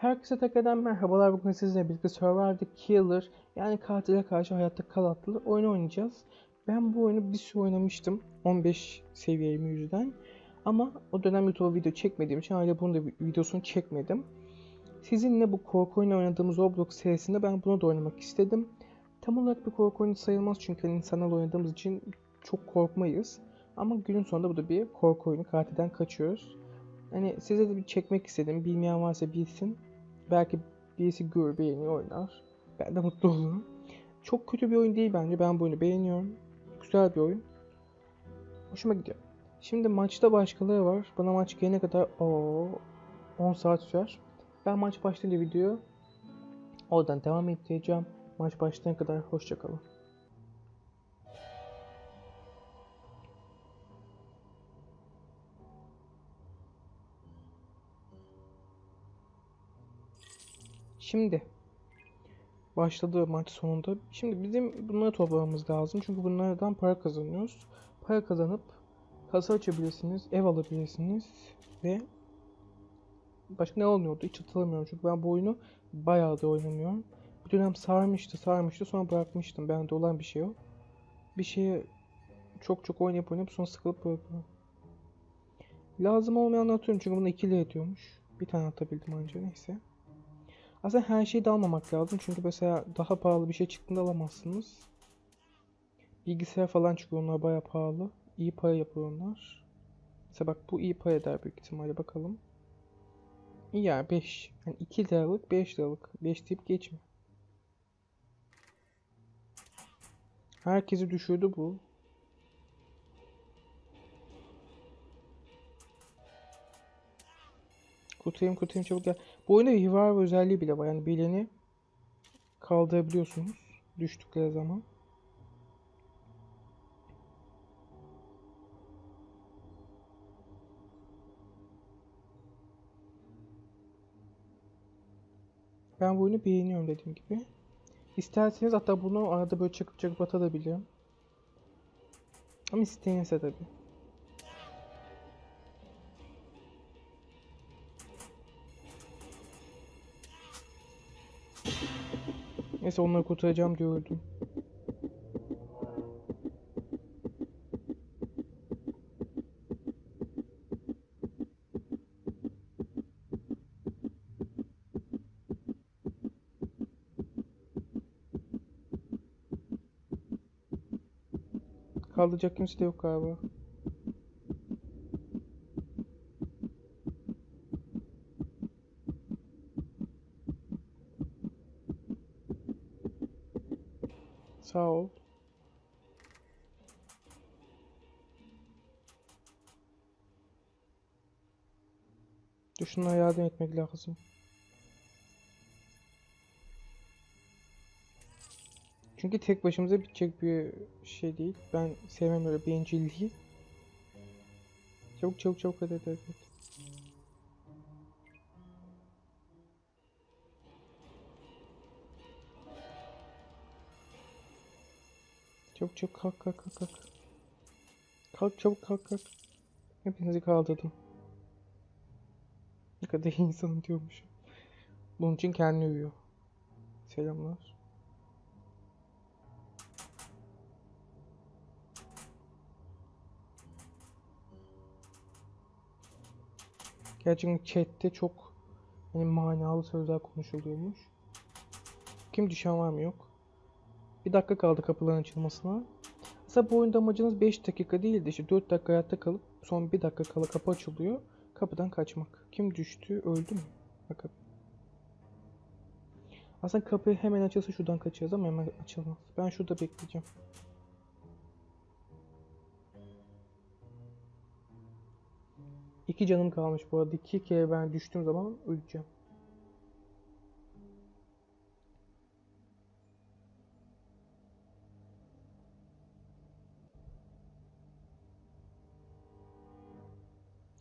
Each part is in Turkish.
Herkese tekrardan merhabalar. Bugün sizinle birlikte Survivor the Killer yani katile karşı hayatta kal adlı oyunu oynayacağız. Ben bu oyunu bir süre oynamıştım. 15 seviyemi yüzden. Ama o dönem YouTube'a video çekmediğim için hala bunun da videosunu çekmedim. Sizinle bu korku oyunu oynadığımız Roblox serisinde ben bunu da oynamak istedim. Tam olarak bir korku oyunu sayılmaz çünkü hani insanlarla oynadığımız için çok korkmayız. Ama günün sonunda bu da bir korku oyunu. Katilden kaçıyoruz. Hani size de bir çekmek istedim. Bilmeyen varsa bilsin. Belki birisi görür, beğenir, oynar. Ben de mutlu olurum. Çok kötü bir oyun değil bence. Ben bu oyunu beğeniyorum. Güzel bir oyun. Hoşuma gidiyor. Şimdi maçta başkaları var. Bana maç gelene kadar o 10 saat sürer. Ben maç başlayınca videoyu oradan devam ettireceğim. Maç başlayana kadar hoşçakalın. Şimdi başladı maç sonunda. Şimdi bizim bunları toplamamız lazım. Çünkü bunlardan para kazanıyoruz. Para kazanıp kasa açabilirsiniz, ev alabilirsiniz ve başka ne oluyordu hiç hatırlamıyorum. Çünkü ben bu oyunu bayağı da oynamıyorum. Bir dönem sarmıştı, sarmıştı. Sonra bırakmıştım. Bende olan bir şey o. Bir şeye çok çok oynayıp oynayıp sonra sıkılıp bırakıyorum. Lazım olmayanları atıyorum çünkü bunu ikili ediyormuş. Bir tane atabildim anca neyse. Aslında her şeyi de almamak lazım. Çünkü mesela daha pahalı bir şey çıktığında alamazsınız. Bilgisayar falan çıkıyor onlar bayağı pahalı. İyi para yapıyor onlar. Mesela bak bu iyi para eder büyük ihtimalle bakalım. İyi yani 5. Yani 2 liralık 5 liralık. 5 deyip geçme. Herkesi düşürdü bu. Kurtarayım kurtarayım çabuk gel. Bu oyunda revive özelliği bile var. Yani bileni kaldırabiliyorsunuz düştükleri zaman. Ben bu oyunu beğeniyorum dediğim gibi. İsterseniz hatta bunu arada böyle çakıp çakıp atabilirim. Ama isteyense tabii. Neyse onları kurtaracağım diyordum. Kaldıracak kimse de yok galiba. Sağ ol. Düşünmeye yardım etmek lazım. Çünkü tek başımıza bitecek bir şey değil. Ben sevmem öyle bencilliği. Çabuk çabuk çabuk hadi hadi hadi. Çabuk çabuk kalk kalk kalk kalk. Kalk çabuk kalk kalk. Hepinizi kaldırdım. Ne kadar iyi insanım diyormuşum. Bunun için kendini övüyor. Selamlar. Gerçekten chatte çok hani manalı sözler konuşuluyormuş. Kim düşen var mı yok. Bir dakika kaldı kapıların açılmasına. Mesela bu oyunda amacınız 5 dakika değil de işte 4 dakika hayatta kalıp son 1 dakika kala kapı açılıyor. Kapıdan kaçmak. Kim düştü? Öldü mü? Bakalım. Aslında kapı hemen açılsa şuradan kaçacağız ama hemen açılmaz. Ben şurada bekleyeceğim. İki canım kalmış bu arada. İki kere ben düştüğüm zaman öleceğim.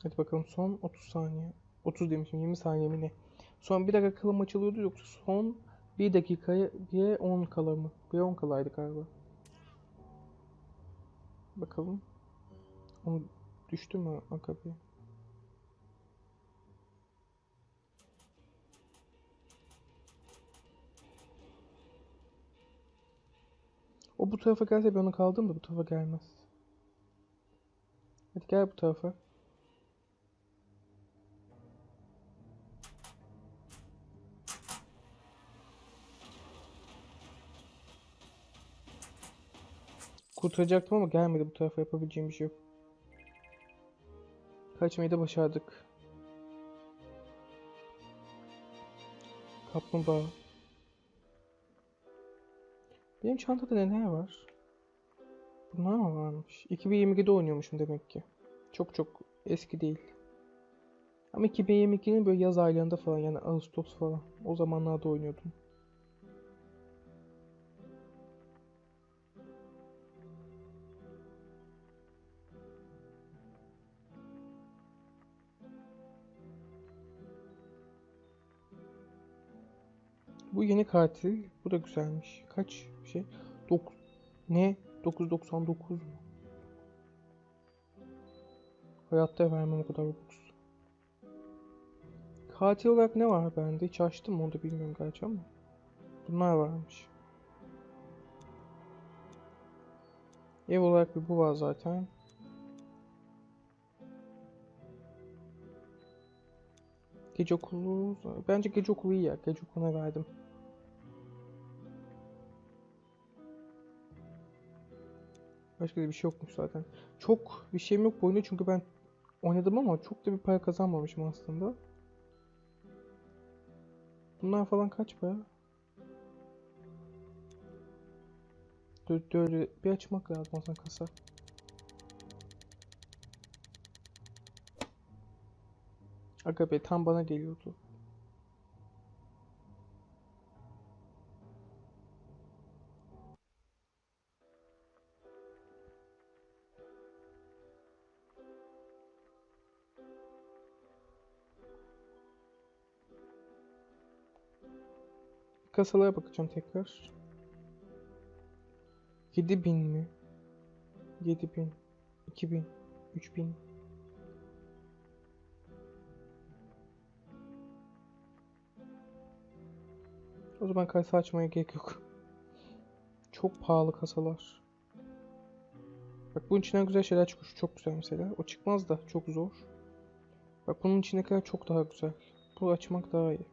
Hadi bakalım son 30 saniye. 30 demişim 20 saniye mi ne? Son 1 dakika kala mı açılıyordu yoksa son 1 dakikaya 10 kala mı? Bir 10 kalaydı galiba. Bakalım. Onu düştü mü Akabi? O bu tarafa gelse ben onu kaldım da bu tarafa gelmez. Hadi gel bu tarafa. Kurtaracaktım ama gelmedi bu tarafa yapabileceğim bir şey yok. Kaçmayı da başardık. Kaplumbağa. Benim çantada neler var? Bunlar mı varmış? 2022'de oynuyormuşum demek ki. Çok çok eski değil. Ama 2022'nin böyle yaz aylarında falan yani Ağustos falan. O zamanlarda oynuyordum. Bu yeni katil. Bu da güzelmiş. Kaç şey? Dok ne? 999 mu? Hayatta vermem o kadar Robux. Katil olarak ne var bende? Hiç açtım mı onu da bilmiyorum gerçi ama. Bunlar varmış. Ev olarak bir bu var zaten. Gece okulu... Bence gece okulu iyi ya. Gece okuluna verdim. Başka da bir şey yokmuş zaten. Çok bir şeyim yok bu oyunda çünkü ben oynadım ama çok da bir para kazanmamışım aslında. Bunlar falan kaç para? Dur, bir açmak lazım aslında kasa. Aga tam bana geliyordu. Kasalara bakacağım tekrar. 7000 mi? 7000, 2000, 3000. O zaman kasa açmaya gerek yok. Çok pahalı kasalar. Bak bunun içinden güzel şeyler. Şu çok güzel mesela. O çıkmaz da çok zor. Bak bunun içindekiler çok daha güzel. Bu açmak daha iyi.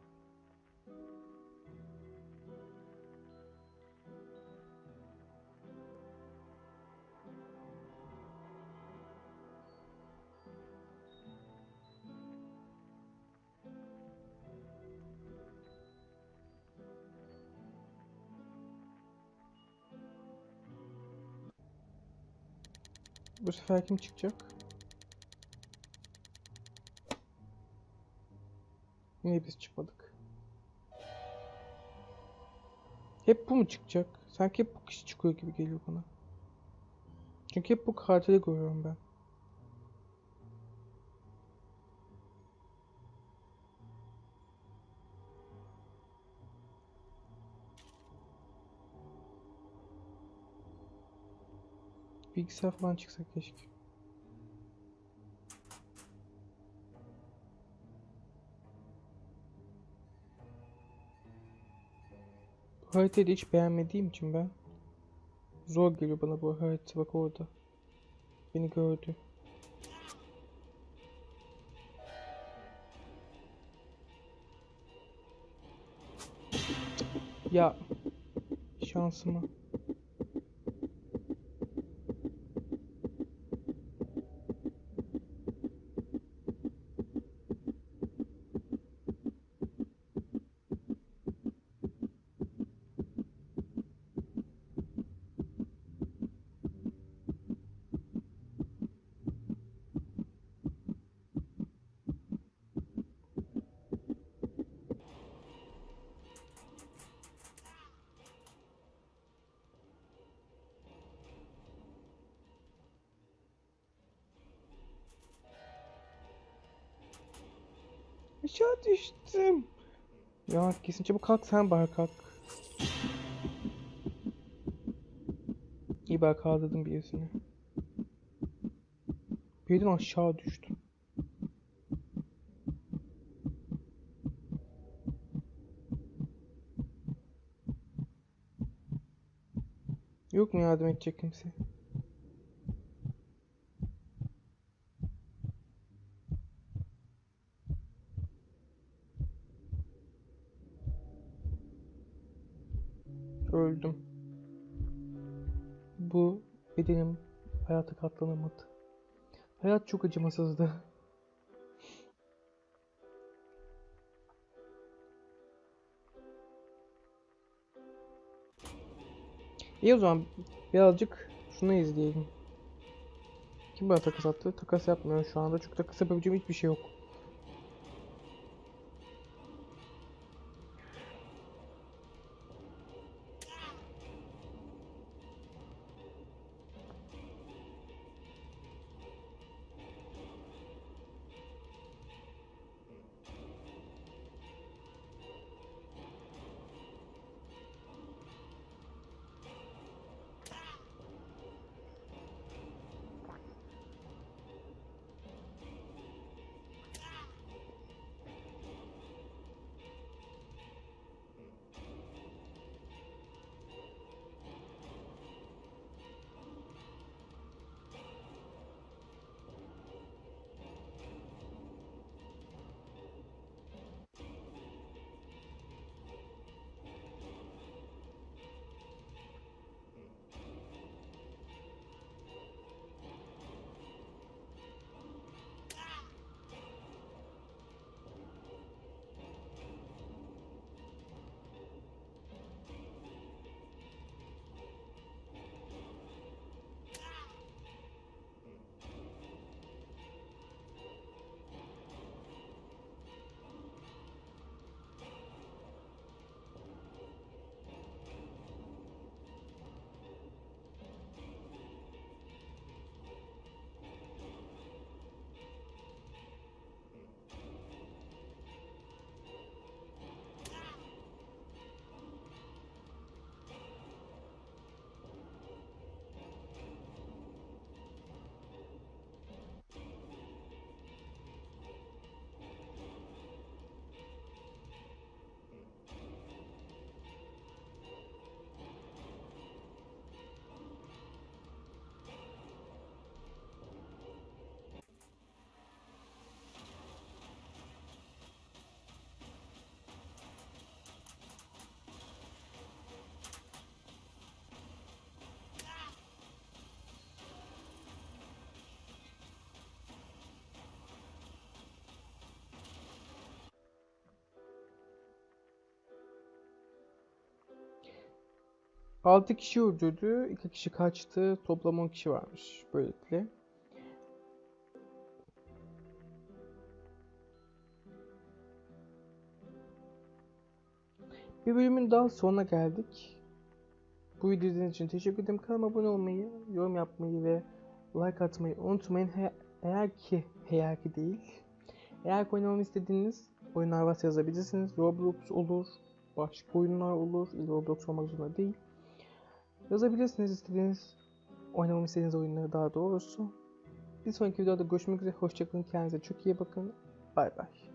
Bu sefer kim çıkacak? Niye biz çıkmadık? Hep bu mu çıkacak? Sanki hep bu kişi çıkıyor gibi geliyor bana. Çünkü hep bu katili görüyorum ben. Bilgisayar falan çıksa keşke. Bu haritayı hiç beğenmediğim için ben zor geliyor bana bu harita bak orada. Beni gördü. Ya şansıma. Aşağı düştüm. Ya kesin çabuk kalk sen bari kalk. İyi bari kaldırdım birisini. Birden aşağı düştüm. Yok mu yardım edecek kimse? Bu bedenim hayata katlanamadı. Hayat çok acımasızdı. İyi o zaman birazcık şunu izleyelim. Kim bana takas attı? Takas yapmıyorum şu anda çünkü takas yapabileceğim hiçbir şey yok. Altı kişi öldürdü, 2 kişi kaçtı. Toplam 10 kişi varmış böylelikle. Bir bölümün daha sonuna geldik. Bu videoyu için teşekkür ederim. Kanalıma abone olmayı, yorum yapmayı ve like atmayı unutmayın. He- eğer ki, eğer ki değil. Eğer ki oynamamı istediğiniz oyunlar varsa yazabilirsiniz. Roblox olur, başka oyunlar olur. Roblox olmak zorunda değil. Yazabilirsiniz istediğiniz, oynamamı istediğiniz oyunları daha doğrusu. Bir sonraki videoda görüşmek üzere. Hoşçakalın. Kendinize çok iyi bakın. Bay bay.